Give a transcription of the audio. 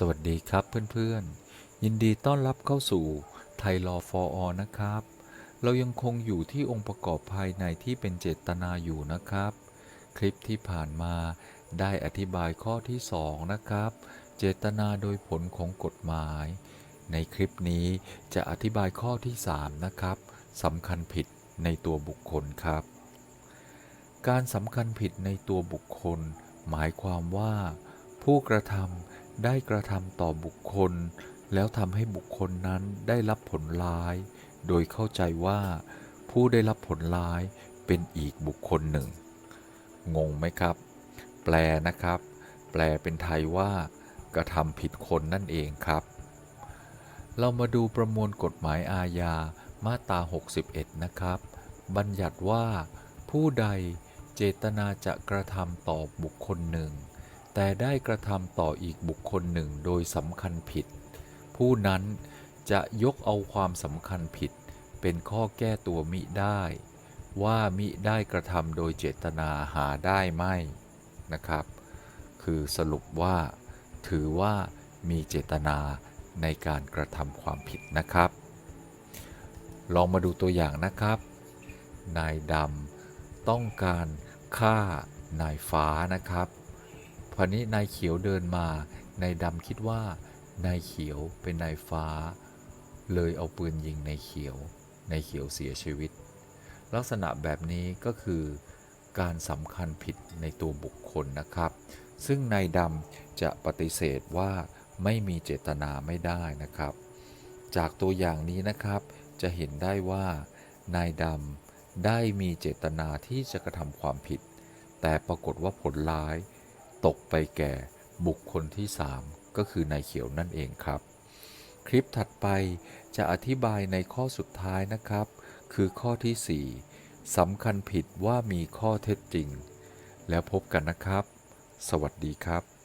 สวัสดีครับเพื่อนๆ ยินดีต้อนรับเข้าสู่ไทยรอฟออนะครับ เรายังคงอยู่ที่องค์ประกอบภายในที่เป็นเจตนาอยู่นะครับ คลิปที่ผ่านมาได้อธิบายข้อที่ 2 นะครับ เจตนาโดยผลของกฎหมาย ในคลิปนี้จะอธิบายข้อที่ 3 นะครับสำคัญผิดในตัวบุคคลครับ การสำคัญผิดในตัวบุคคล หมายความว่า ผู้กระทำ ได้กระทำต่อบุคคล แล้วทำให้บุคคลนั้นได้รับผลร้าย โดยเข้าใจว่า ผู้ได้รับผลร้ายเป็นอีกบุคคลหนึ่ง งงไหมครับ แปลนะครับ แปลเป็นไทยว่ากระทำผิดคนนั่นเองครับ เรามาดูประมวลกฎหมายอาญามาตรา 61 นะครับ บัญญัติว่า ผู้ใดเจตนาจะกระทำต่อบุคคลหนึ่ง แต่ได้กระทำต่ออีกบุคคลหนึ่งโดยสำคัญผิด ผู้นั้นจะยกเอาความสำคัญผิดเป็นข้อแก้ตัวมิได้ ว่ามิได้กระทำโดยเจตนาหาได้ไม่นะครับ คือสรุปว่า ถือว่ามีเจตนาในการกระทำความผิดนะครับ ลองมาดูตัวอย่างนะครับ นายดำต้องการฆ่านายฟ้านะครับ พอนี้นายเขียวเดินมานายดำคิดว่านายเขียวเป็นนายฟ้า เลยเอาปืนยิงนายเขียวนายเขียวเสียชีวิต ลักษณะแบบนี้ก็คือการสำคัญผิดในตัวบุคคลนะครับ ซึ่งนายดำจะปฏิเสธว่าไม่มีเจตนาไม่ได้นะครับ จากตัวอย่างนี้นะครับ จะเห็นได้ว่านายดำได้มีเจตนาที่จะกระทำความผิด แต่ปรากฏว่าผลร้าย ตกไปแก่บุคคลที่ 3 ก็คือนายเขียวนั่นเองครับ คลิปถัดไปจะอธิบายในข้อสุดท้ายนะครับ คือข้อที่ 4สำคัญผิดว่ามีข้อเท็จจริง แล้วพบกันนะครับ สวัสดีครับ